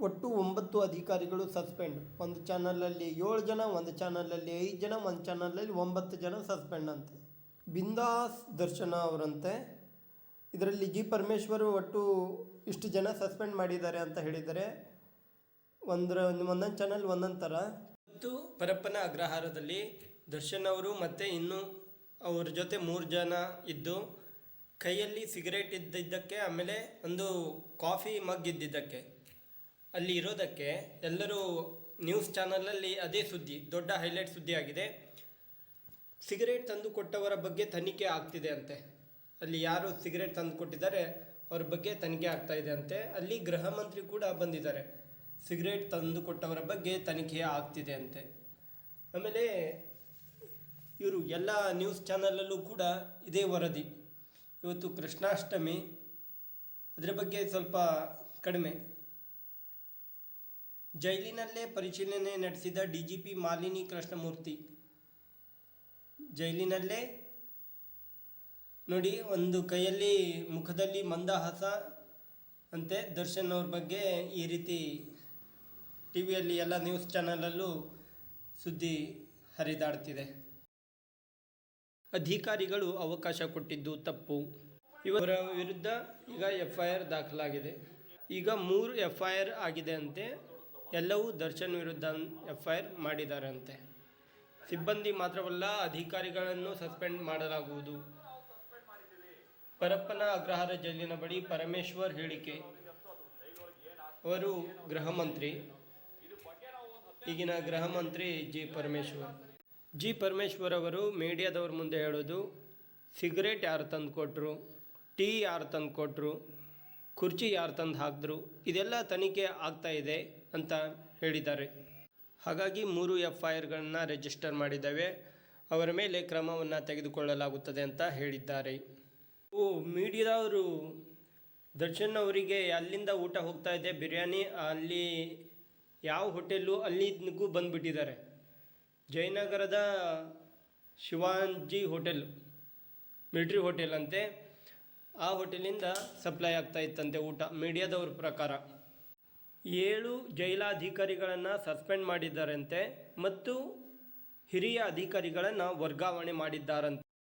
ಒಟ್ಟು ಒಂಬತ್ತು ಅಧಿಕಾರಿಗಳು ಸಸ್ಪೆಂಡ್. ಒಂದು ಚಾನಲಲ್ಲಿ ಏಳು ಜನ, ಒಂದು ಚಾನಲಲ್ಲಿ ಐದು ಜನ, ಒಂದು ಚಾನಲಲ್ಲಿ ಒಂಬತ್ತು ಜನ ಸಸ್ಪೆಂಡ್ ಅಂತೆ. ಬಿಂದಾಸ್ ದರ್ಶನ ಅವರಂತೆ. ಇದರಲ್ಲಿ ಜಿ ಪರಮೇಶ್ವರ್ ಒಟ್ಟು ಇಷ್ಟು ಜನ ಸಸ್ಪೆಂಡ್ ಮಾಡಿದ್ದಾರೆ ಅಂತ ಹೇಳಿದರೆ, ಒಂದರ, ಒಂದೊಂದು ಚಾನಲ್ ಒಂದೊಂದು ಥರ. ಮತ್ತು ಪರಪ್ಪನ ಅಗ್ರಹಾರದಲ್ಲಿ ದರ್ಶನ್ ಅವರು ಮತ್ತು ಇನ್ನು ಅವ್ರ ಜೊತೆ ಮೂರು ಜನ ಇದ್ದು, ಕೈಯಲ್ಲಿ ಸಿಗರೇಟ್ ಇದ್ದಿದ್ದಕ್ಕೆ ಆಮೇಲೆ ಒಂದು ಕಾಫಿ ಮಗ್ ಇದ್ದಿದ್ದಕ್ಕೆ. ಅಲ್ಲಿ ಇರೋದಕ್ಕೆ ಎಲ್ಲರೂ ನ್ಯೂಸ್ ಚಾನಲಲ್ಲಿ ಅದೇ ಸುದ್ದಿ, ದೊಡ್ಡ ಹೈಲೈಟ್ ಸುದ್ದಿ ಆಗಿದೆ ಸಿಗರೇಟ್ ತಂದು ಕೊಟ್ಟವರ ಬಗ್ಗೆ ತನಿಖೆ ಆಗ್ತಿದೆ ಅಂತೆ. ಅಲ್ಲಿ ಯಾರು ಸಿಗರೇಟ್ ತಂದು ಕೊಟ್ಟಿದ್ದಾರೆ, ಅವ್ರ ಬಗ್ಗೆ ತನಿಖೆ ಆಗ್ತಾ ಇದೆ ಅಂತೆ. ಅಲ್ಲಿ ಗೃಹ ಮಂತ್ರಿ ಕೂಡ ಬಂದಿದ್ದಾರೆ. ಸಿಗರೇಟ್ ತಂದು ಕೊಟ್ಟವರ ಬಗ್ಗೆ ತನಿಖೆ ಆಗ್ತಿದೆ ಅಂತೆ. ಆಮೇಲೆ ಇವರು ಎಲ್ಲ ನ್ಯೂಸ್ ಚಾನಲಲ್ಲೂ ಕೂಡ ಇದೇ ವರದಿ. ಇವತ್ತು ಕೃಷ್ಣಾಷ್ಟಮಿ, ಅದರ ಬಗ್ಗೆ ಸ್ವಲ್ಪ ಕಡಿಮೆ. ಜೈಲಿನಲ್ಲೇ ಪರಿಶೀಲನೆ ನಡೆಸಿದ ಡಿಜಿಪಿ ಮಾಲಿನಿ ಕೃಷ್ಣಮೂರ್ತಿ. ಜೈಲಿನಲ್ಲೇ ನೋಡಿ, ಒಂದು ಕೈಯಲ್ಲಿ ಮುಖದಲ್ಲಿ ಮಂದಹಾಸ ಅಂತೆ. ದರ್ಶನ್ ಅವ್ರ ಬಗ್ಗೆ ಈ ರೀತಿ ಟಿ ವಿಯಲ್ಲಿ ಎಲ್ಲ ನ್ಯೂಸ್ ಚಾನಲಲ್ಲೂ ಸುದ್ದಿ ಹರಿದಾಡ್ತಿದೆ. ಅಧಿಕಾರಿಗಳು ಅವಕಾಶ ಕೊಟ್ಟಿದ್ದು ತಪ್ಪು. ಇವರ ವಿರುದ್ಧ ಈಗ ಎಫ್ ಐ ಆರ್ ದಾಖಲಾಗಿದೆ. ಈಗ ಮೂರು ಎಫ್ ಐ ಆರ್ ಆಗಿದೆ ಅಂತೆ. ಎಲ್ಲವೂ ದರ್ಶನ್ ವಿರುದ್ಧ ಎಫ್ ಐ ಆರ್ ಮಾಡಿದ್ದಾರಂತೆ ಸಿಬ್ಬಂದಿ ಮಾತ್ರವಲ್ಲ, ಅಧಿಕಾರಿಗಳನ್ನು ಸಸ್ಪೆಂಡ್ ಮಾಡಲಾಗುವುದು. ಪರಪ್ಪನ ಅಗ್ರಹಾರ ಜೈಲಿನ ಬಳಿ ಪರಮೇಶ್ವರ್ ಹೇಳಿಕೆ. ಅವರು ಗೃಹ ಮಂತ್ರಿ. ಈಗಿನ ಗೃಹ ಮಂತ್ರಿ ಜಿ ಪರಮೇಶ್ವರ್. ಜಿ ಪರಮೇಶ್ವರ್ ಅವರು ಮೀಡಿಯಾದವ್ರ ಮುಂದೆ ಹೇಳೋದು, ಸಿಗರೇಟ್ ಯಾರು ತಂದು ಕೊಟ್ಟರು ಟೀ ಯಾರು ತಂದು ಕೊಟ್ಟರು ಕುರ್ಚಿ ಯಾರು ತಂದು ಹಾಕಿದ್ರು? ಇದೆಲ್ಲ ತನಿಖೆ ಆಗ್ತಾ ಇದೆ ಅಂತ ಹೇಳಿದ್ದಾರೆ. ಹಾಗಾಗಿ ಮೂರು ಎಫ್ ಐ ಆರ್ಗಳನ್ನು ರಿಜಿಸ್ಟರ್ ಮಾಡಿದ್ದಾವೆ. ಅವರ ಮೇಲೆ ಕ್ರಮವನ್ನು ತೆಗೆದುಕೊಳ್ಳಲಾಗುತ್ತದೆ ಅಂತ ಹೇಳಿದ್ದಾರೆ. ಓ, ಮೀಡಿಯಾದವರು ದರ್ಶನ್ ಅವರಿಗೆ ಅಲ್ಲಿಂದ ಊಟ ಹೋಗ್ತಾ ಇದೆ, ಬಿರಿಯಾನಿ. ಅಲ್ಲಿ ಯಾವ ಹೋಟೆಲ್ಲು ಅಲ್ಲಿಗೂ ಬಂದುಬಿಟ್ಟಿದ್ದಾರೆ. ಜಯನಗರದ ಶಿವಾಂಜಿ ಹೋಟೆಲ್ ಮಿಲ್ಟ್ರಿ ಹೋಟೆಲ್ ಅಂತೆ. ಆ ಹೋಟೆಲಿಂದ ಸಪ್ಲೈ ಆಗ್ತಾ ಇತ್ತಂತೆ ಊಟ. ಮೀಡಿಯಾದವ್ರ ಪ್ರಕಾರ ಏಳು ಜೈಲಾಧಿಕಾರಿಗಳನ್ನು ಸಸ್ಪೆಂಡ್ ಮಾಡಿದ್ದಾರಂತೆ ಮತ್ತು ಹಿರಿಯ ಅಧಿಕಾರಿಗಳನ್ನು ವರ್ಗಾವಣೆ ಮಾಡಿದ್ದಾರಂತೆ.